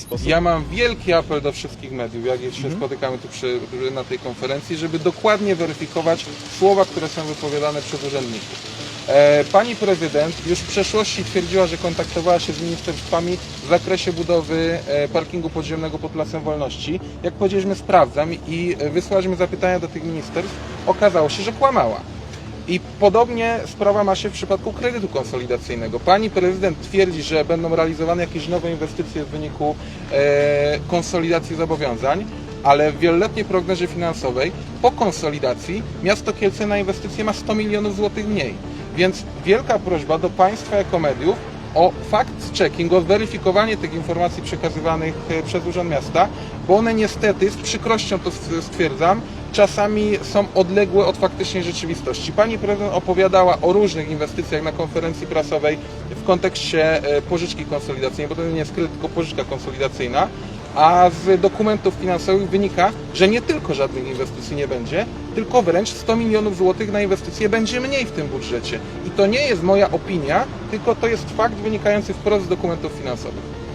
sposób. Ja mam wielki apel do wszystkich mediów, jak się Mhm. spotykamy tu przy, na tej konferencji, żeby dokładnie weryfikować słowa, które są wypowiadane przez urzędników. E, Pani prezydent już w przeszłości twierdziła, że kontaktowała się z ministerstwami w zakresie budowy e, parkingu podziemnego pod Lasem Wolności. Jak powiedzieliśmy, sprawdzam i e, wysłaliśmy zapytania do tych ministerstw. Okazało się, że kłamała. I podobnie sprawa ma się w przypadku kredytu konsolidacyjnego. Pani prezydent twierdzi, że będą realizowane jakieś nowe inwestycje w wyniku e, konsolidacji zobowiązań, ale w wieloletniej prognozie finansowej po konsolidacji miasto Kielce na inwestycje ma 100 milionów złotych mniej. Więc wielka prośba do Państwa jako mediów o fact-checking, o zweryfikowanie tych informacji przekazywanych e, przez Urząd Miasta, bo one niestety, z przykrością to stwierdzam, czasami są odległe od faktycznej rzeczywistości. Pani prezydent opowiadała o różnych inwestycjach na konferencji prasowej w kontekście e, pożyczki konsolidacyjnej, bo to nie jest kredyt, tylko pożyczka konsolidacyjna, a z dokumentów finansowych wynika, że nie tylko żadnych inwestycji nie będzie, tylko wręcz 100 milionów złotych na inwestycje będzie mniej w tym budżecie. I to nie jest moja opinia, tylko to jest fakt wynikający wprost z dokumentów finansowych.